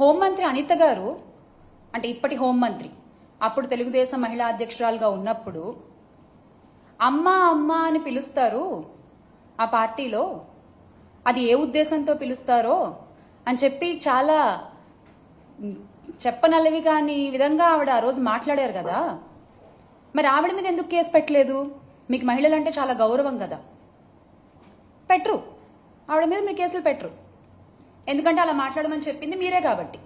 హోంమంత్రి అనిత గారు అంటే ఇప్పటి హోంమంత్రి అప్పుడు తెలుగుదేశం మహిళా అధ్యక్షురాలుగా ఉన్నప్పుడు అమ్మ అమ్మ అని పిలుస్తారు ఆ పార్టీలో. అది ఏ ఉద్దేశంతో పిలుస్తారో అని చెప్పి చాలా చెప్పనల్లవి చెప్పనలవి కాని విధంగా ఆవిడ ఆ రోజు మాట్లాడారు కదా. మరి ఆవిడ మీద ఎందుకు కేసు పెట్టలేదు? మీకు మహిళలంటే చాలా గౌరవం కదా. పెట్టరు. ఆవిడ మీద మీరు కేసులు పెట్టరు. ఎందుకంటే అలా మాట్లాడమని చెప్పింది మీరే కాబట్టి.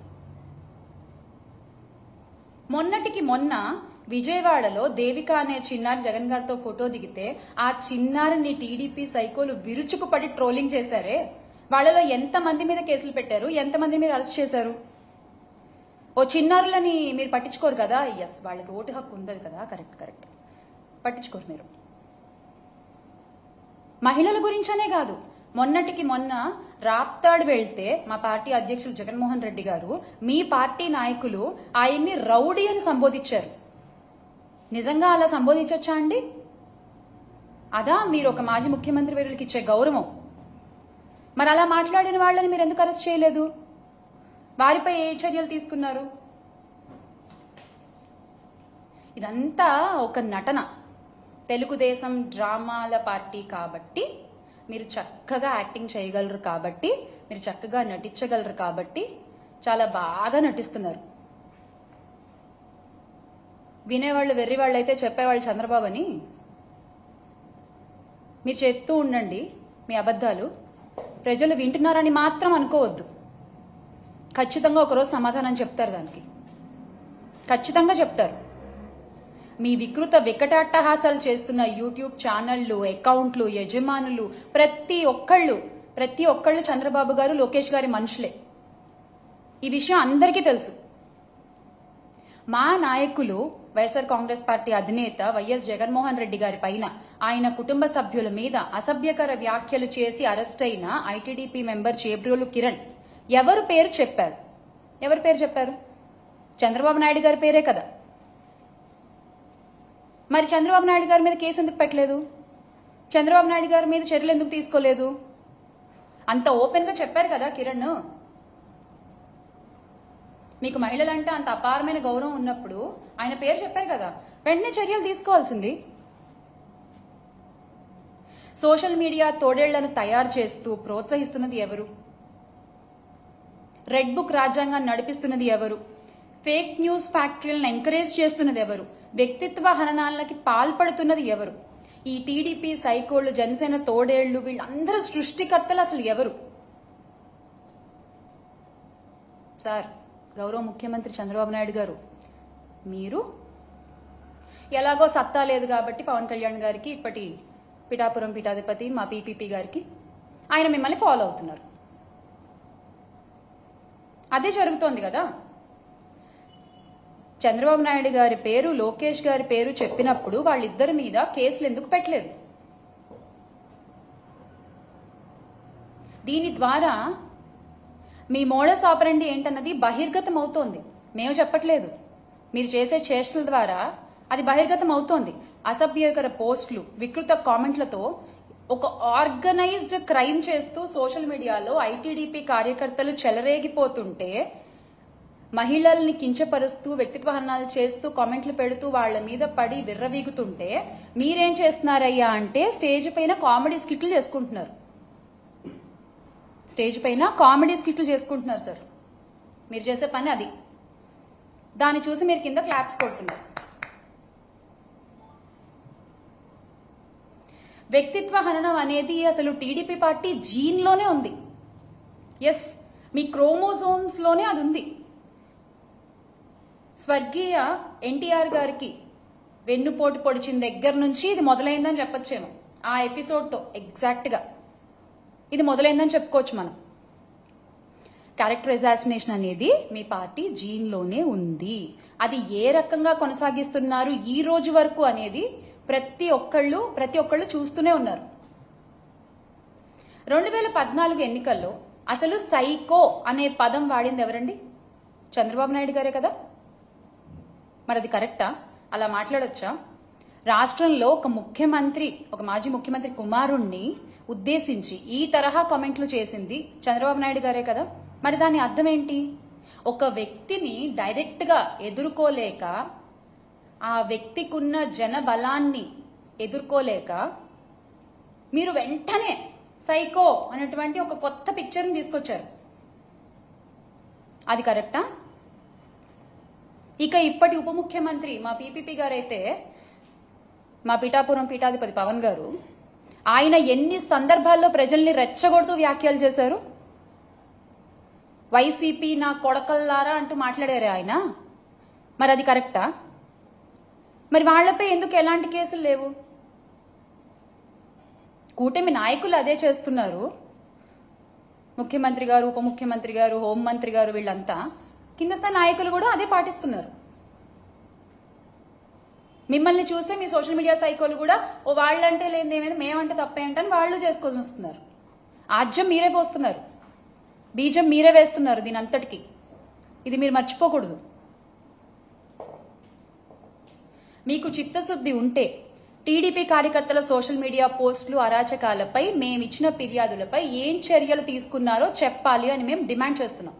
మొన్నటికి మొన్న విజయవాడలో దేవిక అనే చిన్నారి జగన్ గారితో ఫోటో దిగితే ఆ చిన్నారిని టీడీపీ సైకోలు విరుచుకుపడి ట్రోలింగ్ చేశారే? వాళ్ళలో ఎంత మంది మీద కేసులు పెట్టారు? ఎంత మంది మీద అరెస్ట్ చేశారు? ఓ చిన్నారులని మీరు పట్టించుకోరు కదా? ఎస్ వాళ్ళకి ఓటు హక్కు ఉండదు కదా? కరెక్ట్ కరెక్ట్ పట్టించుకోరు మీరు. మహిళల గురించనే కాదు. మొన్నటికి మొన్న రాప్తాడు వెళ్తే మా పార్టీ అధ్యక్షులు జగన్మోహన్ రెడ్డి గారు మీ పార్టీ నాయకులు ఆయన్ని రౌడీ అని సంబోధించారు. నిజంగా అలా సంబోధించొచ్చా అండి? అదా మీరు ఒక మాజీ ముఖ్యమంత్రి వీరులకి ఇచ్చే గౌరవం. మరి అలా మాట్లాడిన వాళ్ళని మీరు ఎందుకు అరెస్ట్ చేయలేదు? వారిపై ఏ చర్యలు తీసుకున్నారు? ఇదంతా ఒక నటన. తెలుగుదేశం డ్రామాల పార్టీ కాబట్టి మీరు చక్కగా యాక్టింగ్ చేయగలరు కాబట్టి మీరు చక్కగా నటించగలరు కాబట్టి చాలా బాగా నటిస్తున్నారు. వినేవాళ్ళు వెర్రివాళ్ళు అయితే చెప్పేవాళ్ళు చంద్రబాబు అని మీరు చెప్తూ ఉండండి మీ అబద్ధాలు. ప్రజలు వింటున్నారని మాత్రం అనుకోవద్దు. ఖచ్చితంగా ఒకరోజు సమాధానం చెప్తారు దానికి. ఖచ్చితంగా చెప్తారు. మీ వికృత వికటాట్టహాసాలు చేస్తున్న యూట్యూబ్ ఛానళ్ళు అకౌంట్లు యజమానులు ప్రతి ఒక్కళ్ళు ప్రతి ఒక్కళ్ళు చంద్రబాబు గారు లోకేష్ గారి మనుషులే. ఈ విషయం అందరికీ తెలుసు. మా నాయకులు వైఎస్ఆర్ కాంగ్రెస్ పార్టీ అధినేత వైఎస్ జగన్మోహన్ రెడ్డి గారి పైన ఆయన కుటుంబ సభ్యుల మీద అసభ్యకర వ్యాఖ్యలు చేసి అరెస్ట్ అయిన ఐటీడీపీ మెంబర్ చేబ్రోలు కిరణ్. ఎవరు పేరు చెప్పారు? ఎవరి పేరు చెప్పారు? చంద్రబాబు నాయుడు గారి పేరే కదా. మరి చంద్రబాబు నాయుడు గారి మీద కేసు ఎందుకు పెట్టలేదు? చంద్రబాబు నాయుడు గారి మీద చర్యలు ఎందుకు తీసుకోలేదు? అంత ఓపెన్గా చెప్పారు కదా కిరణ్. మీకు మహిళలంటే అంత అపారమైన గౌరవం ఉన్నప్పుడు ఆయన పేరు చెప్పారు కదా వెంటనే చర్యలు తీసుకోవాల్సింది. సోషల్ మీడియా తోడేళ్ళను తయారు చేస్తూ ప్రోత్సహిస్తున్నది ఎవరు? రెడ్ బుక్ రాజ్యాంగాన్ని నడిపిస్తున్నది ఎవరు? ఫేక్ న్యూస్ ఫ్యాక్టరీలను ఎంకరేజ్ చేస్తున్నది ఎవరు? వ్యక్తిత్వ హననాలకి పాల్పడుతున్నది ఎవరు? ఈ టీడీపీ సైకోళ్ళు జనసేన తోడేళ్ళు వీళ్ళందరూ సృష్టికర్తలు అసలు ఎవరు? సార్ గౌరవ ముఖ్యమంత్రి చంద్రబాబు నాయుడు గారు మీరు? ఎలాగో సత్తా లేదు కాబట్టి పవన్ కళ్యాణ్ గారికి ఇప్పటి పిఠాపురం పీఠాధిపతి మా పీపీపీ గారికి ఆయన మిమ్మల్ని ఫాలో అవుతున్నారు. అదే జరుగుతోంది కదా? చంద్రబాబు నాయుడు గారి పేరు లోకేష్ గారి పేరు చెప్పినప్పుడు వాళ్ళిద్దరి మీద కేసులు ఎందుకు పెట్టలేదు? దీని ద్వారా మీ మోడస్ ఆపరండి ఏంటన్నది బహిర్గతం అవుతోంది మేము చెప్పట్లేదు. మీరు చేసే చేష్టల ద్వారా అది బహిర్గతం అవుతోంది అసభ్యకర పోస్టులు వికృత కామెంట్లతో ఒక ఆర్గనైజ్డ్ క్రైమ్ చేస్తూ సోషల్ మీడియాలో ఐటీడీపీ కార్యకర్తలు చెలరేగిపోతుంటే మహిళల్ని కించపరుస్తూ వ్యక్తిత్వ హనాలు చేస్తూ కామెంట్లు పెడుతూ వాళ్ళ మీద పడి విర్రవీగుతుంటే మీరేం చేస్తున్నారయ్యా అంటే స్టేజ్ పైన కామెడీ స్కిట్లు చేసుకుంటున్నారు. స్టేజ్ పైన కామెడీ స్కిట్లు చేసుకుంటున్నారు సార్. మీరు చేసే పని అది. దాన్ని చూసి మీరు కింద క్లాప్స్ కొడుతున్నారు. వ్యక్తిత్వ హననం అనేది అసలు టీడీపీ పార్టీ జీన్లోనే ఉంది. ఎస్ మీ క్రోమోజోమ్స్లోనే అది ఉంది. స్వర్గీయ ఎన్టీఆర్ గారికి వెన్నుపోటు పొడిచిన దగ్గర నుంచి ఇది మొదలైందని చెప్పొచ్చేమో. ఆ ఎపిసోడ్తో ఎగ్జాక్ట్గా ఇది మొదలైందని చెప్పుకోవచ్చు మనం. క్యారెక్టర్ అసాసినేషన్ అనేది మీ పార్టీ జీన్లోనే ఉంది. అది ఏ రకంగా కొనసాగిస్తున్నారు ఈ రోజు వరకు అనేది ప్రతి ఒక్కళ్ళు ప్రతి ఒక్కళ్ళు చూస్తూనే ఉన్నారు. రెండు వేల పద్నాలుగు ఎన్నికల్లో అసలు సైకో అనే పదం వాడింది ఎవరండి? చంద్రబాబు నాయుడు గారే కదా? మరి అది కరెక్టా? అలా మాట్లాడొచ్చా? రాష్ట్రంలో ఒక ముఖ్యమంత్రి ఒక మాజీ ముఖ్యమంత్రి కుమారుణ్ణి ఉద్దేశించి ఈ తరహా కామెంట్లు చేసింది చంద్రబాబు నాయుడు గారే కదా. మరి దాని అర్థం ఏంటి ఒక వ్యక్తిని డైరెక్ట్గా ఎదుర్కోలేక ఆ వ్యక్తికున్న జన బలాన్ని ఎదుర్కోలేక మీరు వెంటనే సైకో అనేటువంటి ఒక కొత్త పిక్చర్ని తీసుకొచ్చారు. అది కరెక్టా? ఇక ఇప్పటి ఉప ముఖ్యమంత్రి మా పీపీపీ గారైతే మా పిఠాపురం పీఠాధిపతి పవన్ గారు ఆయన ఎన్ని సందర్భాల్లో ప్రజల్ని రెచ్చగొడుతూ వ్యాఖ్యలు చేశారు? వైసీపీ నా కొడకల్లారా అంటూ మాట్లాడారే ఆయన? మరి అది కరెక్టా? మరి వాళ్ళపై ఎందుకు ఎలాంటి కేసులు లేవు? కూటమి నాయకులు అదే చేస్తున్నారు. ముఖ్యమంత్రి గారు ఉప ముఖ్యమంత్రి గారు హోంమంత్రి గారు వీళ్ళంతా కింద స్థాయి నాయకులు కూడా అదే పాటిస్తున్నారు. మిమ్మల్ని చూసే మీ సోషల్ మీడియా సైకోలు కూడా ఓ వాళ్ళంటే లేనిదేమైనా మేమంటే తప్పేంటని వాళ్ళు చేసుకొని వస్తున్నారు. ఆజ్యం మీరే పోస్తున్నారు. బీజం మీరే వేస్తున్నారు దీని అంతటికి ఇది మీరు మర్చిపోకూడదు. మీకు చిత్తశుద్ధి ఉంటే టీడీపీ కార్యకర్తల సోషల్ మీడియా పోస్టులు అరాచకాలపై మేమిచ్చిన ఫిర్యాదులపై ఏం చర్యలు తీసుకున్నారో చెప్పాలి అని మేము డిమాండ్ చేస్తున్నాం.